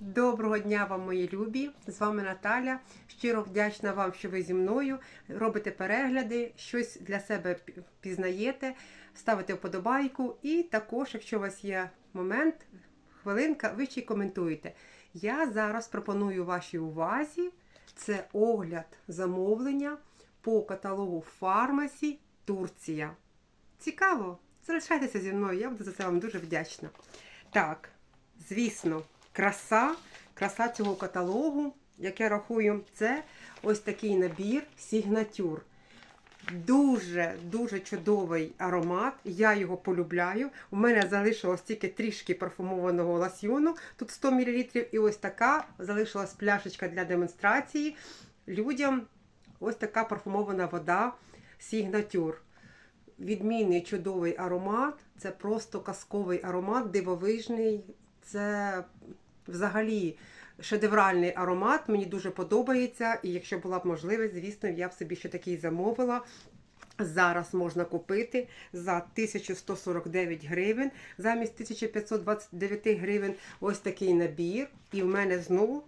Доброго дня вам, мої любі! З вами Наталя. Щиро вдячна вам, що ви зі мною робите перегляди, щось для себе пізнаєте, ставите вподобайку. І також, якщо у вас є момент, хвилинка, ви ще й коментуєте. Я зараз пропоную вашій увазі це огляд замовлення по каталогу Фармасі Турція. Цікаво? Залишайтеся зі мною, я буду за це вам дуже вдячна. Так, звісно, краса, краса цього каталогу, як я рахую, це ось такий набір Сігнатюр. Дуже дуже чудовий аромат. Я його полюбляю. У мене залишилось тільки трішки парфумованого лосьйону, тут 100 мл, і ось така залишилась пляшечка для демонстрації. Людям ось така парфумована вода Сігнатюр. Відмінний чудовий аромат. Це просто казковий аромат, дивовижний. Це взагалі шедевральний аромат. Мені дуже подобається. І якщо була б можливість, звісно, я б собі ще такий замовила. Зараз можна купити за 1149 гривень, замість 1529 гривень ось такий набір. І в мене знову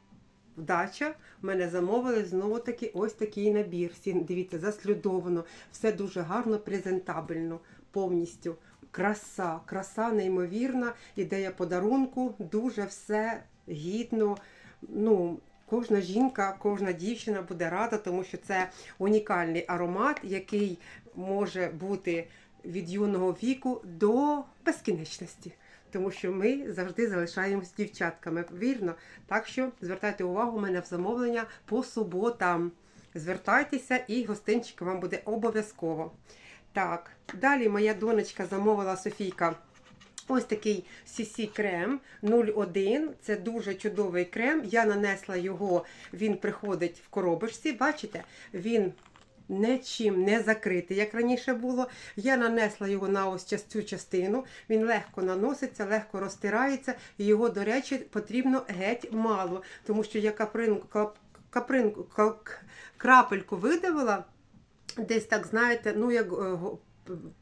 вдача. В мене замовили знову таки ось такий набір. Дивіться, заслідовано, все дуже гарно, презентабельно, повністю. Краса, краса неймовірна, ідея подарунку, дуже все гідно. Ну, Кожна жінка, кожна дівчина буде рада, тому що це унікальний аромат, який може бути від юного віку до безкінечності. Тому що ми завжди залишаємось дівчатками. Вірно. Так що звертайте увагу у мене в замовлення по суботам. Звертайтеся і гостинчик вам буде обов'язково. Так, далі моя донечка замовила Софійка. Ось такий CC крем 01. Це дуже чудовий крем. Я нанесла його, він приходить в коробочці. Бачите, він нічим не закритий, як раніше було. Я нанесла його на ось цю частину. Він легко наноситься, легко розтирається. І його, до речі, потрібно геть мало, тому що я капринку, кап- капринку, ка- крапельку видавила. Десь так, знаєте, ну як е,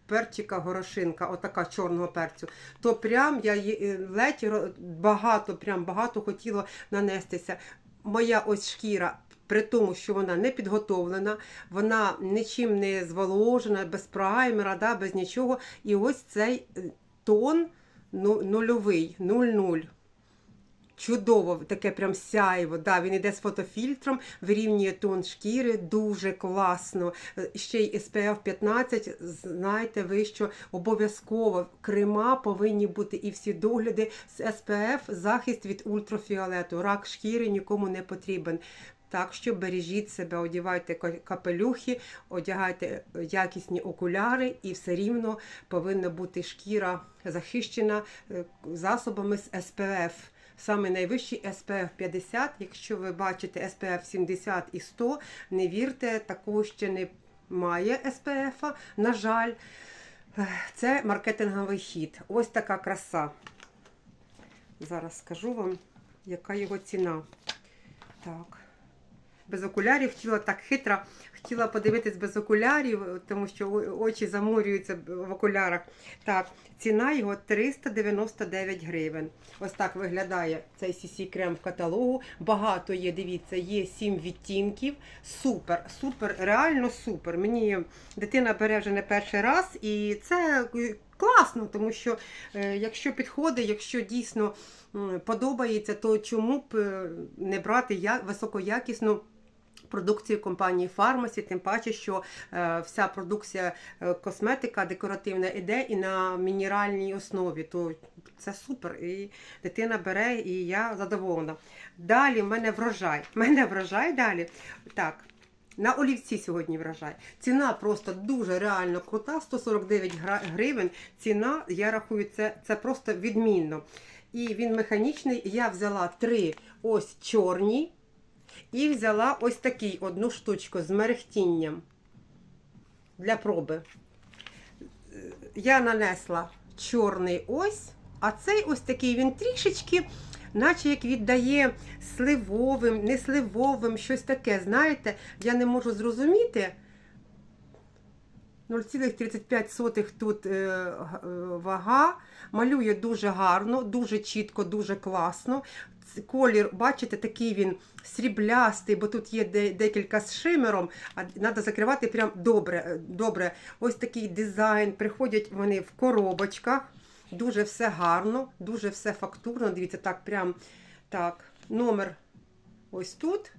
перчика горошинка, отака чорного перцю, то прям я її, е, ледь багато, прям багато хотіла нанестися. Моя ось шкіра. При тому, що вона не підготовлена, вона нічим не зволожена, без праймера, да, без нічого. І ось цей е, тон ну, нульовий, 0,0. Чудово, таке прям сяйво. Да, він іде з фотофільтром, вирівнює тон шкіри, дуже класно. Е, Ще й SPF 15, знаєте ви, що обов'язково крема повинні бути і всі догляди з SPF, захист від ультрафіолету. Рак шкіри нікому не потрібен. Так що бережіть себе, одягайте капелюхи, одягайте якісні окуляри, і все рівно повинна бути шкіра захищена е, засобами з SPF. Саме найвищий SPF 50. Якщо ви бачите SPF 70 і 100, не вірте, такого ще не має SPF. На жаль, це маркетинговий хід. Ось така краса. Зараз скажу вам, яка його ціна. Так. Без окулярів хотіла так хитро, хотіла подивитись без окулярів, тому що очі заморюються в окулярах. Так, ціна його 399 гривень. Ось так виглядає цей CC крем в каталогу. Багато є, дивіться, є 7 відтінків. Супер, супер, реально супер. Мені дитина бере вже не перший раз, і це е, класно, тому що е, якщо підходить, якщо дійсно м, подобається, то чому б е, не брати я- високоякісну продукцію компанії Фармасі, тим паче, що е, вся продукція е, косметика декоративна іде і на мінеральній основі. То це супер. І дитина бере, і я задоволена. Далі в мене врожай. В мене врожай далі. Так. На олівці сьогодні врожай. Ціна просто дуже реально крута, 149 гривень. Ціна, я рахую, це, це просто відмінно. І він механічний. Я взяла три ось чорні. І взяла ось такий одну штучку з мерехтінням для проби. Я нанесла чорний ось, а цей ось такий він трішечки, наче як віддає сливовим, не сливовим, щось таке. Знаєте, я не можу зрозуміти. 0,35 тут е, е, вага. Малює дуже гарно, дуже чітко, дуже класно. Колір, бачите, такий він сріблястий, бо тут є декілька з шимером, а треба закривати прям добре. е, добре. Ось такий дизайн. Приходять вони в коробочках. Дуже все гарно, дуже все фактурно. Дивіться, так, прям так. Номер ось тут,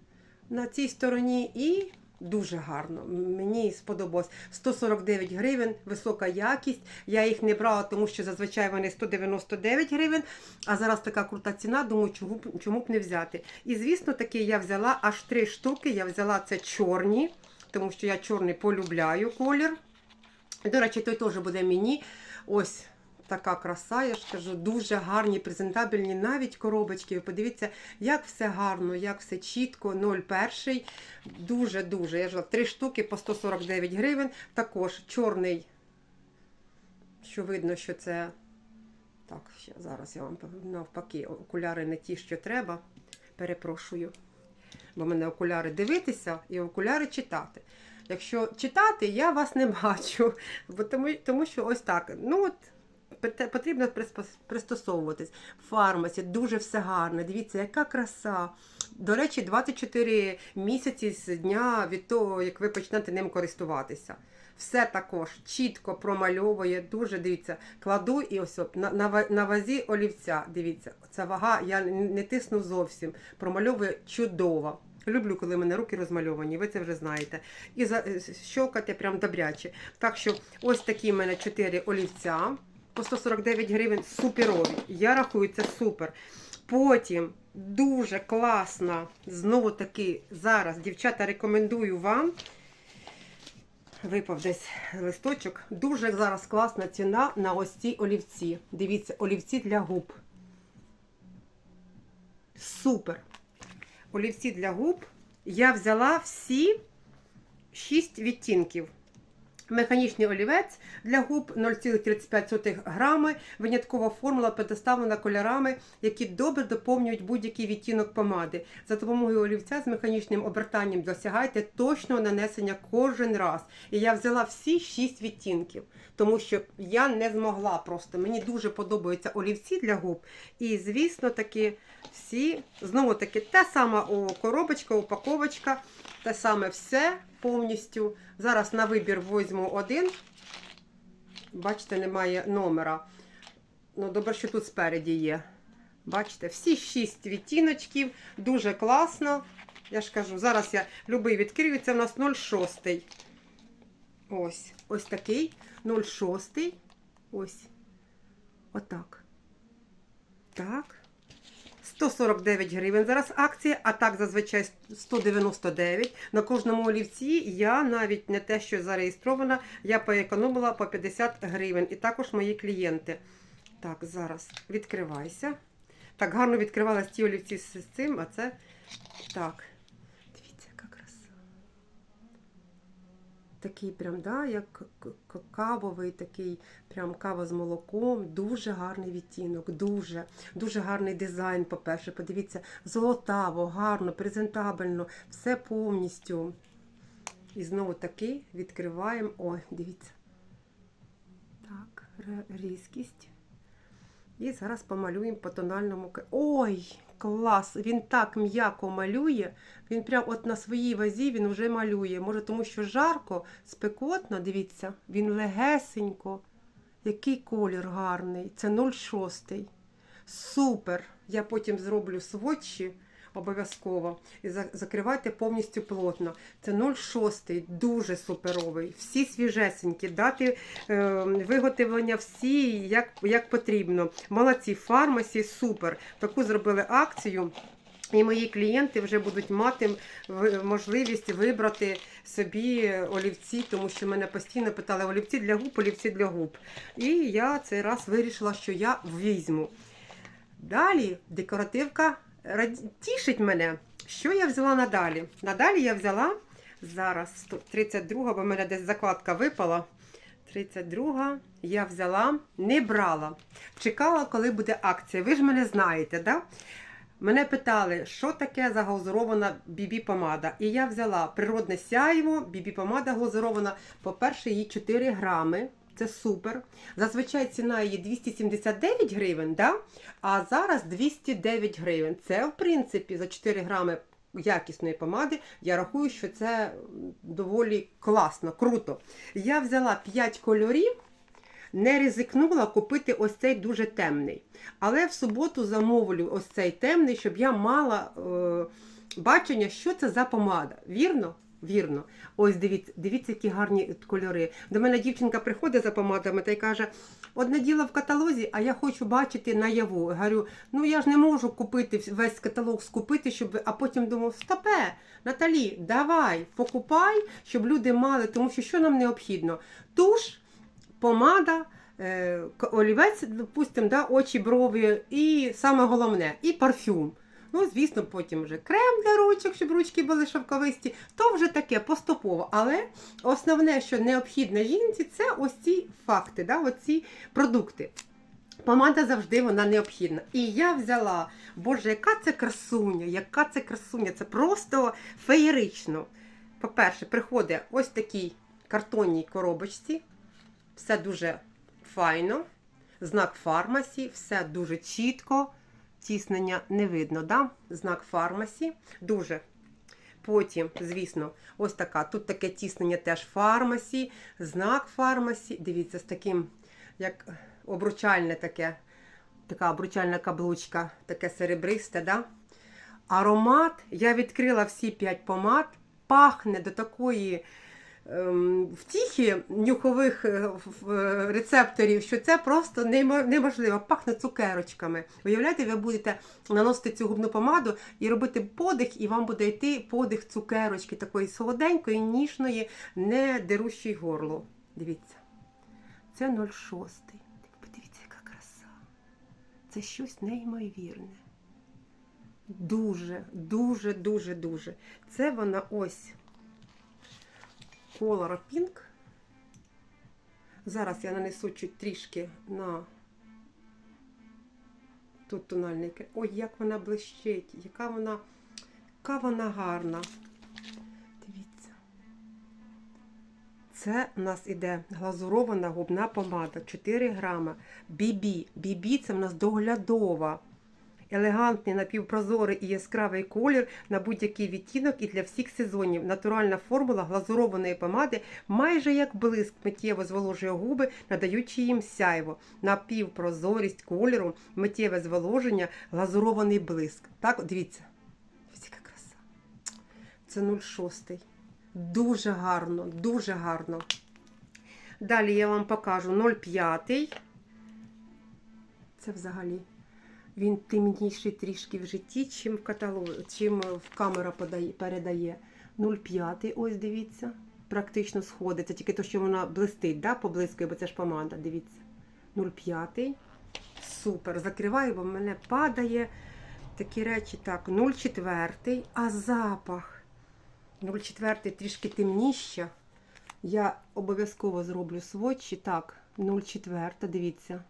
на цій стороні, і дуже гарно. Мені сподобалось 149 гривень, висока якість. Я їх не брала, тому що зазвичай вони 199 гривень. А зараз така крута ціна, думаю, чому, чому б не взяти. І звісно, таки я взяла аж три штуки. Я взяла це чорні, тому що я чорний полюбляю колір. До речі, той теж буде мені. Ось така краса, я ж кажу, дуже гарні, презентабельні, навіть коробочки. Подивіться, як все гарно, як все чітко, 0,1. Дуже-дуже. Я ж три штуки по 149 гривень. Також чорний, що видно, що це. Так, ще зараз я вам навпаки, окуляри не ті, що треба. Перепрошую. Бо в мене окуляри дивитися і окуляри читати. Якщо читати, я вас не бачу. Бо тому, тому що ось так. Ну от потрібно пристосовуватись. Фармасі дуже все гарне. Дивіться, яка краса. До речі, 24 місяці з дня від того, як ви почнете ним користуватися. Все також чітко промальовує, дуже дивіться, кладу і ось на, на, на вазі олівця. Дивіться, ця вага, я не тисну зовсім. Промальовує чудово. Люблю, коли в мене руки розмальовані, ви це вже знаєте. І щолкати прям добряче. Так що ось такі в мене 4 олівця по 149 гривень суперові. Я рахую, це супер. Потім дуже класна, знову таки, зараз, дівчата, рекомендую вам. Випав десь листочок. Дуже зараз класна ціна на ось ці олівці. Дивіться, олівці для губ. Супер. Олівці для губ. Я взяла всі 6 відтінків. Механічний олівець для губ 0,35 грами. Виняткова формула предоставлена кольорами, які добре доповнюють будь-який відтінок помади. За допомогою олівця з механічним обертанням досягайте точного нанесення кожен раз. І я взяла всі 6 відтінків, тому що я не змогла просто. Мені дуже подобаються олівці для губ. І, звісно, таки всі, знову таки, та сама коробочка, упаковочка, те саме все повністю. Зараз на вибір візьму один. Бачите, немає номера. Ну, добре, що тут спереді є. Бачите, всі шість відтіночків. Дуже класно. Я ж кажу, зараз я любий відкрию. Це в нас 0,6. Ось. Ось такий 0,6. Ось. Отак. Так. 149 гривень зараз акція, а так зазвичай 199. На кожному олівці я навіть не те, що зареєстрована, я поекономила по 50 гривень. І також мої клієнти. Так, зараз відкривайся. Так, гарно відкривалась ті олівці з цим, а це так. Дивіться, яка краса. Такий прям, да, як кавовий, такий прям кава з молоком. Дуже гарний відтінок, дуже. Дуже гарний дизайн, по-перше. Подивіться, золотаво, гарно, презентабельно, все повністю. І знову таки відкриваємо. Ой, дивіться. Так, різкість. І зараз помалюємо по тональному. Ой, клас! Він так м'яко малює. Він прям от на своїй вазі він вже малює. Може, тому що жарко, спекотно, дивіться, він легесенько. Який колір гарний. Це 0,6. Супер! Я потім зроблю сводчі обов'язково. І закривайте повністю плотно. Це 0,6, дуже суперовий. Всі свіжесенькі. Дати е, виготовлення всі як, як потрібно. Молодці, фармасі, супер. Таку зробили акцію. І мої клієнти вже будуть мати можливість вибрати собі олівці, тому що мене постійно питали олівці для губ, олівці для губ. І я цей раз вирішила, що я візьму. Далі декоративка тішить мене. Що я взяла надалі? Надалі я взяла зараз 32, бо в мене десь закладка випала. 32 я взяла, не брала. Чекала, коли буде акція. Ви ж мене знаєте, да? Мене питали, що таке заглазурована бібі помада. І я взяла природне сяйво, бібі помада глазурована. По-перше, її 4 грами. Це супер. Зазвичай ціна її 279 гривень, да? а зараз 209 гривень. Це, в принципі, за 4 грами якісної помади. Я рахую, що це доволі класно, круто. Я взяла 5 кольорів, не ризикнула купити ось цей дуже темний. Але в суботу замовлю ось цей темний, щоб я мала е, бачення, що це за помада. Вірно? Вірно. Ось дивіться, дивіться, які гарні кольори. До мене дівчинка приходить за помадами та й каже: одне діло в каталозі, а я хочу бачити наяву. Я Говорю, ну я ж не можу купити весь каталог скупити, щоб. А потім думав, стопе, Наталі, давай, покупай, щоб люди мали, тому що що нам необхідно? Туш, помада. е, Олівець, допустимо, да, очі, брови, і саме головне, і парфюм. Ну, звісно, потім вже крем для ручок, щоб ручки були шовковисті. То вже таке поступово. Але основне, що необхідно жінці, це ось ці факти, да, оці продукти. Помада завжди вона необхідна. І я взяла, боже, яка це красуня, яка це красуня, це просто феєрично. По-перше, приходить ось такій картонній коробочці. Все дуже файно. Знак фармасі, все дуже чітко. Тіснення не видно, да? знак фармасі. Дуже. Потім, звісно, ось така. Тут таке тіснення теж фармасі, знак фармасі. Дивіться, з таким, як обручальне таке, така обручальна каблучка, таке серебристе, да? Аромат. Я відкрила всі п'ять помад, пахне до такої втіхи нюхових е, е, рецепторів, що це просто неможливо. Пахне цукерочками. Уявляєте, ви будете наносити цю губну помаду і робити подих, і вам буде йти подих цукерочки, такої солоденької, ніжної, не дерущої горло. Дивіться. Це 06. Подивіться, яка краса. Це щось неймовірне. Дуже, дуже, дуже, дуже. Це вона ось Color Pink. Зараз я нанесу чуть трішки на тут тональний крем. Ой, як вона блищить, яка вона, яка вона гарна. Дивіться. Це у нас іде глазурована губна помада 4 грама. Бібі. Бібі це в нас доглядова. Елегантний напівпрозорий і яскравий колір на будь-який відтінок і для всіх сезонів. Натуральна формула глазурованої помади майже як блиск миттєво зволожує губи, надаючи їм сяйво. Напівпрозорість кольору, миттєве зволоження, глазурований блиск. Так, дивіться. Яка краса. Це 06. Дуже гарно, дуже гарно. Далі я вам покажу 05. Це взагалі. Він темніший трішки в житті, чим в каталозі, чим в камера подає, передає. 0,5, ось дивіться. Практично сходиться, тільки то, що вона блистить, да, поблискує, бо це ж помада, дивіться. 0,5. Супер. Закриваю, бо в мене падає такі речі. Так, 0,4. А запах. 0,4 трішки темніша. Я обов'язково зроблю сводчі. Так, 0,4, дивіться.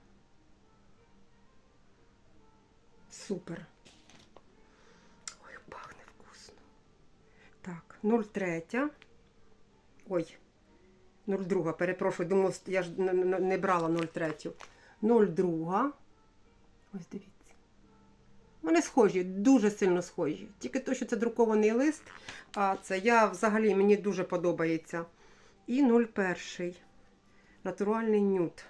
Супер. Ой, пахне вкусно. Так, 0,3. Ой, 0,2, перепрошую, думав, я ж не брала 0,3. 0,2. Ось дивіться. Вони схожі, дуже сильно схожі. Тільки то, що це друкований лист, а це я взагалі мені дуже подобається. І 0,1. Натуральний нюд.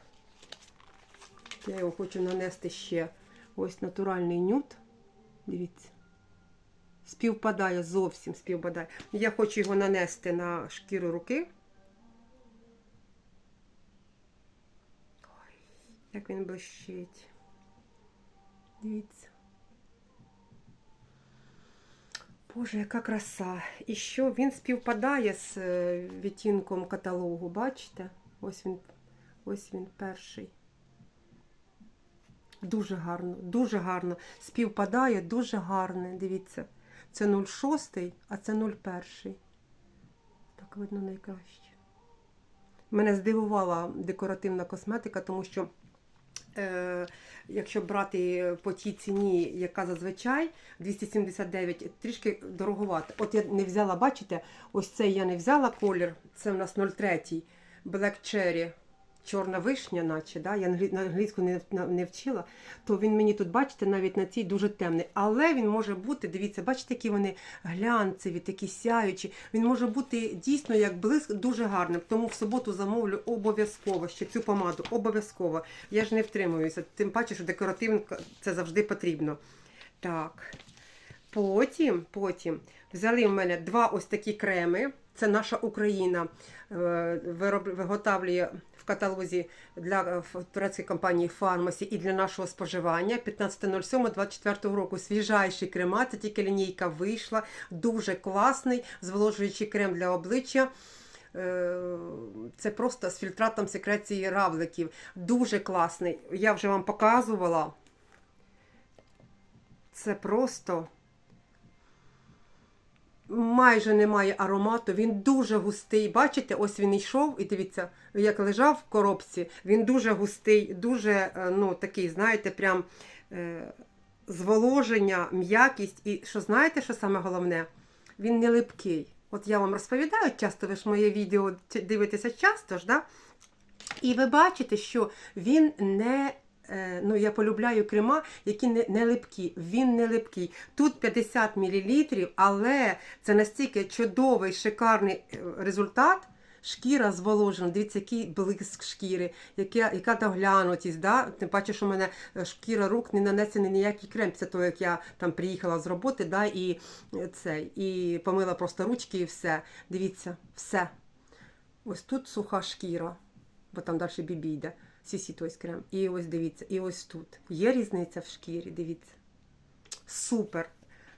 Я його хочу нанести ще. Ось натуральний нюд. Дивіться. Співпадає, зовсім співпадає. Я хочу його нанести на шкіру руки. Ой, як він блищить. Дивіться. Боже, яка краса. І що він співпадає з е, відтінком каталогу, бачите? Ось він, ось він перший. Дуже гарно, дуже гарно. Співпадає, дуже гарне. Дивіться, це 06, а це 01. Так видно найкраще. Мене здивувала декоративна косметика, тому що Е, якщо брати по тій ціні, яка зазвичай 279, трішки дороговато. От я не взяла, бачите, ось цей я не взяла колір. Це в нас 03 Black Cherry. Чорна вишня, наче, да? я на англійську не, не вчила, то він мені тут, бачите, навіть на цій дуже темний. Але він може бути, дивіться, бачите, які вони глянцеві, такі сяючі. Він може бути дійсно як блиск дуже гарним. Тому в суботу замовлю обов'язково ще цю помаду. Обов'язково. Я ж не втримуюся. Тим паче, що декоративно це завжди потрібно. Так. Потім, потім взяли в мене два ось такі креми. Це наша Україна е, виготовлює каталозі для е, турецької компанії Фармасі і для нашого споживання 15.07.24 року. Свіжайший крема, це тільки лінійка вийшла. Дуже класний, зволожуючий крем для обличчя. Е, Це просто з фільтратом секреції равликів. Дуже класний. Я вже вам показувала. Це просто майже немає аромату, він дуже густий. Бачите, ось він йшов, і дивіться, як лежав в коробці, він дуже густий, дуже е, ну, такий, знаєте, прям е, зволоження, м'якість. І що знаєте, що саме головне? Він не липкий. От я вам розповідаю часто, ви ж моє відео дивитеся часто ж, да? І ви бачите, що він не. Е, Ну, я полюбляю крема, які не, не липкі. Він не липкий. Тут 50 мл, але це настільки чудовий, шикарний е, результат. Шкіра зволожена, дивіться, який блиск шкіри, яка, яка доглянутість. Да? Тим паче, що в мене е, шкіра рук не нанесений ніякий крем. Це то, як я там приїхала з роботи, да, і, це, і помила просто ручки і все. Дивіться, все. Ось тут суха шкіра, бо там далі бібі йде. Сісі той крем. І ось дивіться, і ось тут. Є різниця в шкірі, дивіться. Супер.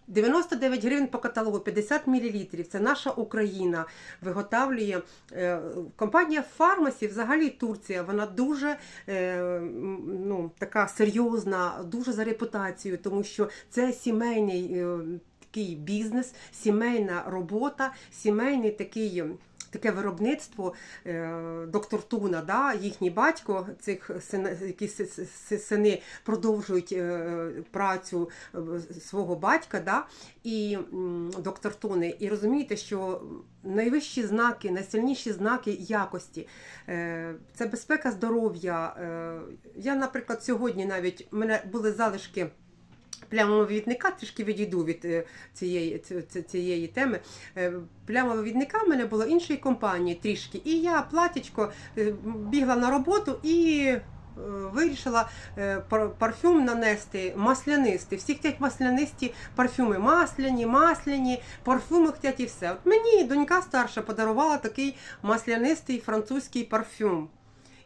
99 гривень по каталогу, 50 мл. Це наша Україна виготовлює. Е, компанія Фармасі, взагалі Турція, вона дуже е, ну, така серйозна, дуже за репутацією, тому що це сімейний е, такий бізнес, сімейна робота, сімейний такий. Таке виробництво е, доктор Туна, да, їхній батько, цих син, які сини продовжують е, працю е, свого батька, да, і доктор Туни. І розумієте, що найвищі знаки, найсильніші знаки якості це безпека здоров'я. Я, наприклад, сьогодні навіть в мене були залишки плямового відника, трішки відійду від е, цієї, ці- ці- цієї теми. Е, Плямового відника в мене було іншої компанії трішки. І я платічко е, бігла на роботу і вирішила парфюм нанести маслянистий. Всі хочуть маслянисті парфюми. Масляні, масляні, парфюми хочуть і все. От мені донька старша подарувала такий маслянистий французький парфюм.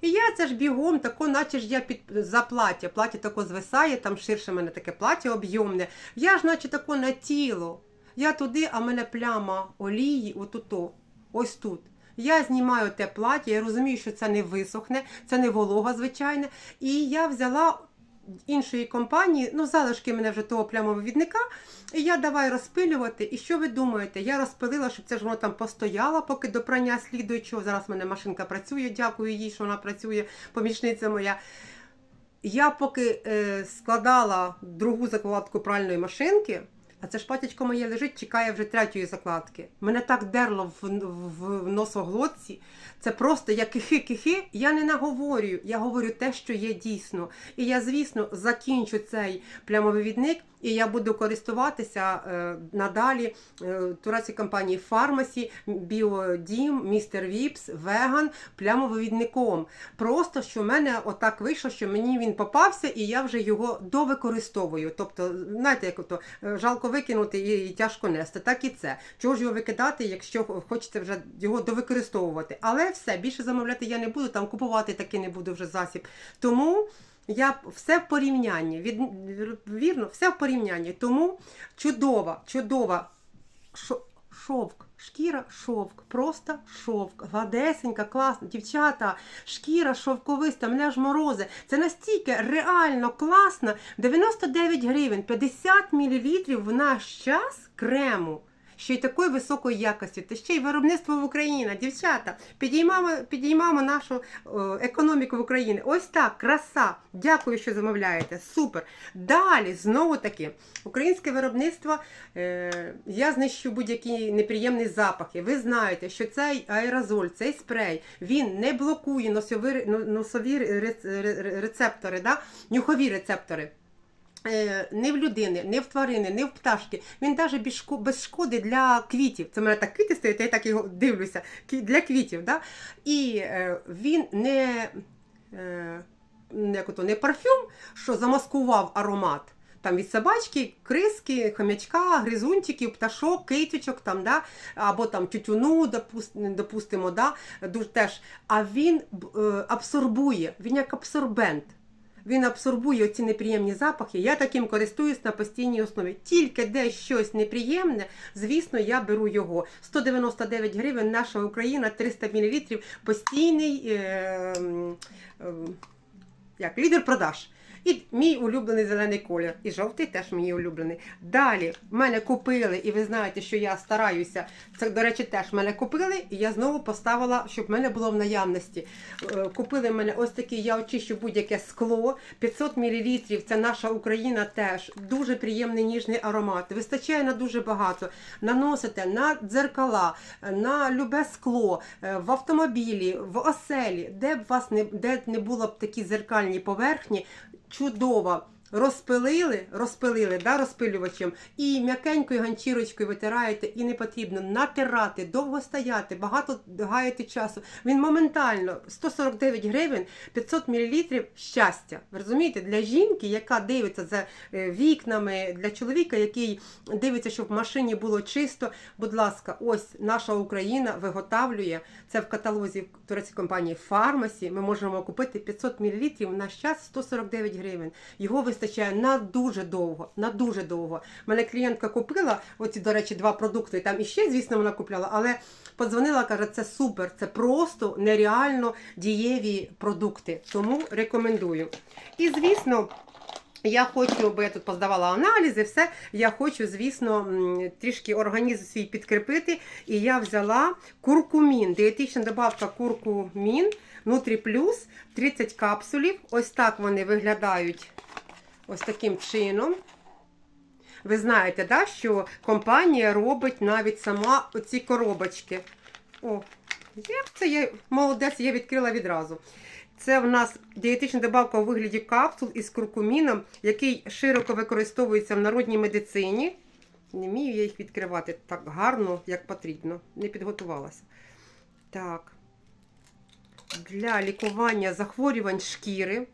І я це ж бігом, тако, наче ж я під за плаття. Плаття тако звисає, там ширше мене таке плаття об'ємне. Я ж, наче тако на тіло. Я туди, а мене пляма олії, отуто, ось тут. Я знімаю те плаття, я розумію, що це не висохне, це не волога, звичайно. І я взяла іншої компанії, ну, залишки мене вже того плямового відника, і я давай розпилювати. І що ви думаєте? Я розпилила, щоб це ж воно там постояло, поки до прання слідуючого. Зараз в мене машинка працює, дякую їй, що вона працює, помічниця моя. Я поки е, складала другу закладку пральної машинки, а це ж патячко моє лежить, чекає вже третьої закладки. Мене так дерло в, в, в носоглотці. Це просто я кихи-кихи, я не наговорюю, я говорю те, що є дійсно. І я, звісно, закінчу цей плямовивідник, і я буду користуватися е, надалі е, турецької компанії Фармасі, Біодім, Містер Віпс, Веган, плямовивідником. Просто що в мене отак вийшло, що мені він попався, і я вже його довикористовую. Тобто, знаєте, як ото е, жалко викинути і, і тяжко нести. Так і це. Чого ж його викидати, якщо хочеться вже його довикористовувати? Але все, більше замовляти я не буду, там купувати таки не буду вже засіб. Тому. Я все в порівнянні. Від, вірно, все в порівнянні. Тому чудова, чудова шовк, шкіра шовк, просто шовк, гладесенька, класна. Дівчата, шкіра шовковиста, мене аж морози. Це настільки реально класно. 99 гривень, 50 мл в наш час крему. Ще й такої високої якості, та ще й виробництво в Україні, дівчата. Підіймаємо, підіймаємо нашу економіку в Україні. Ось так, краса. Дякую, що замовляєте. Супер. Далі, знову таки, українське виробництво. Е, я знищу будь-які неприємні запахи. Ви знаєте, що цей аерозоль, цей спрей, він не блокує носові, ну, носові ре- ре- рецептори, да? нюхові рецептори. Е, Не в людини, не в тварини, не в пташки. Він навіть без, шкоди для квітів. Це в мене так квіти стоять, я так його дивлюся. Для квітів. Да? І е, він не, е, як ото, не парфюм, що замаскував аромат. Там від собачки, криски, хомячка, гризунчиків, пташок, китючок, там, да? або там тютюну, допустимо, да? Теж. А він абсорбує, він як абсорбент. Він абсорбує ці неприємні запахи. Я таким користуюсь на постійній основі. Тільки де щось неприємне, звісно, я беру його. 199 гривень, наша Україна, 300 мл, постійний е, е, як, лідер продаж. І мій улюблений зелений колір. І жовтий теж мій улюблений. Далі мене купили, і ви знаєте, що я стараюся. Це, до речі, теж мене купили, і я знову поставила, щоб в мене було в наявності. Е, Купили мене ось такий, я очищу будь-яке скло. 500 мл. Це наша Україна теж. Дуже приємний ніжний аромат. Вистачає на дуже багато. Наносите на дзеркала, на любе скло, е, в автомобілі, в оселі, де б вас не де не було б такі зеркальні поверхні, чудово. Розпилили, розпилили да, розпилювачем, і м'якенькою ганчірочкою витираєте, і не потрібно натирати, довго стояти, багато гаяти часу. Він моментально 149 гривень, 500 мл щастя. Ви розумієте, для жінки, яка дивиться за е, вікнами, для чоловіка, який дивиться, щоб в машині було чисто. Будь ласка, ось наша Україна виготовлює це в каталозі турецької компанії Фармасі. Ми можемо купити 500 мл на час 149 гривень. Його вистачає на дуже довго. На дуже довго. Мене клієнтка купила оці, до речі, два продукти. Там іще, звісно, вона купляла, але подзвонила, каже, це супер, це просто нереально дієві продукти. Тому рекомендую. І звісно. Я хочу, бо я тут поздавала аналізи, все. Я хочу, звісно, трішки організм свій підкріпити. І я взяла куркумін, дієтична добавка куркумін, Нутрі Плюс, 30 капсулів. Ось так вони виглядають ось таким чином. Ви знаєте, да, що компанія робить навіть сама оці коробочки. О, як це я молодець, я відкрила відразу. Це в нас дієтична добавка у вигляді капсул із куркуміном, який широко використовується в народній медицині. Не вмію я їх відкривати так гарно, як потрібно. Не підготувалася. Так. Для лікування захворювань шкіри,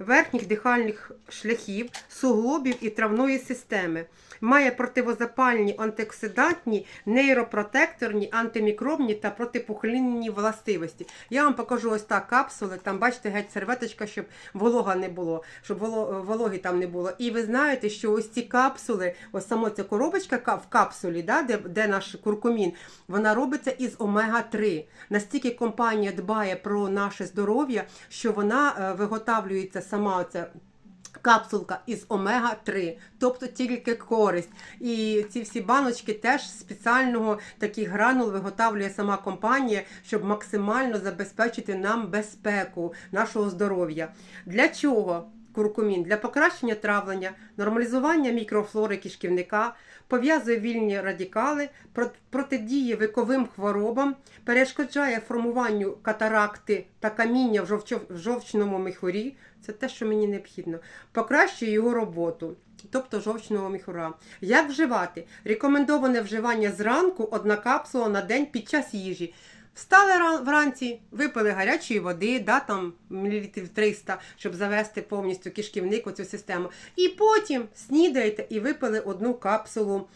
верхніх дихальних шляхів, суглобів і травної системи. Має противозапальні, антиоксидантні, нейропротекторні, антимікробні та протипухлинні властивості. Я вам покажу ось так капсули. Там бачите геть серветочка, щоб волога не було, щоб вологи там не було. І ви знаєте, що ось ці капсули, ось саме ця коробочка в капсулі, да, де, де наш куркумін, вона робиться із омега-3. Настільки компанія дбає про наше здоров'я, що вона е, виготовлюється сама оця Капсулка із омега-3, тобто тільки користь. І ці всі баночки теж з спеціального таких гранул виготовлює сама компанія, щоб максимально забезпечити нам безпеку нашого здоров'я. Для чого? Куркумін для покращення травлення, нормалізування мікрофлори кишківника, пов'язує вільні радикали, протидіє віковим хворобам, перешкоджає формуванню катаракти та каміння в, в жовчному міхурі. Це те, що мені необхідно. Покращує його роботу, тобто жовчного міхура. Як вживати? Рекомендоване вживання зранку одна капсула на день під час їжі. Встали вранці, випили гарячої води, да, там мілілітрів 300, щоб завести повністю кишківник цю систему. І потім снідаєте і випили одну капсулу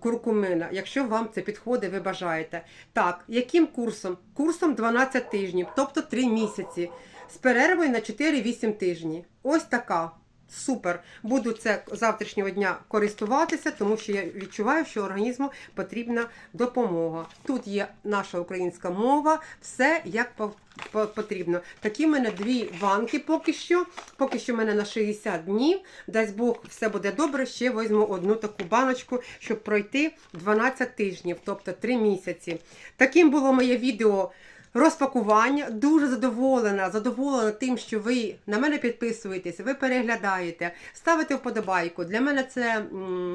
куркумина, якщо вам це підходить, ви бажаєте. Так, яким курсом? Курсом 12 тижнів, тобто 3 місяці, з перервою на 4-8 тижні. Ось така. Супер! Буду це завтрашнього дня користуватися, тому що я відчуваю, що організму потрібна допомога. Тут є наша українська мова, все як по- по- потрібно. Такі в мене дві банки поки що. Поки що в мене на 60 днів. Дасть Бог, все буде добре. Ще візьму одну таку баночку, щоб пройти 12 тижнів, тобто 3 місяці. Таким було моє відео. Розпакування дуже задоволена, задоволена тим, що ви на мене підписуєтесь, ви переглядаєте, ставите вподобайку. Для мене це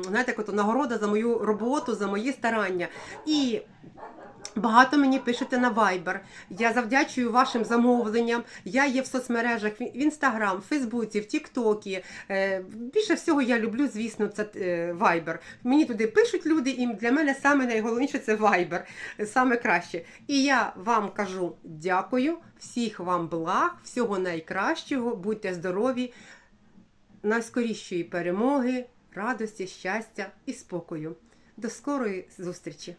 знаєте, нагорода за мою роботу, за мої старання. І Багато мені пишете на Viber. Я завдячую вашим замовленням. Я є в соцмережах в Інстаграм, Фейсбуці, в Тіктокі. Е, Більше всього я люблю, звісно, це е, Viber. Мені туди пишуть люди, і для мене саме найголовніше це Viber, саме краще. І я вам кажу дякую, всіх вам благ, всього найкращого, будьте здорові, найскорішої перемоги, радості, щастя і спокою. До скорої зустрічі!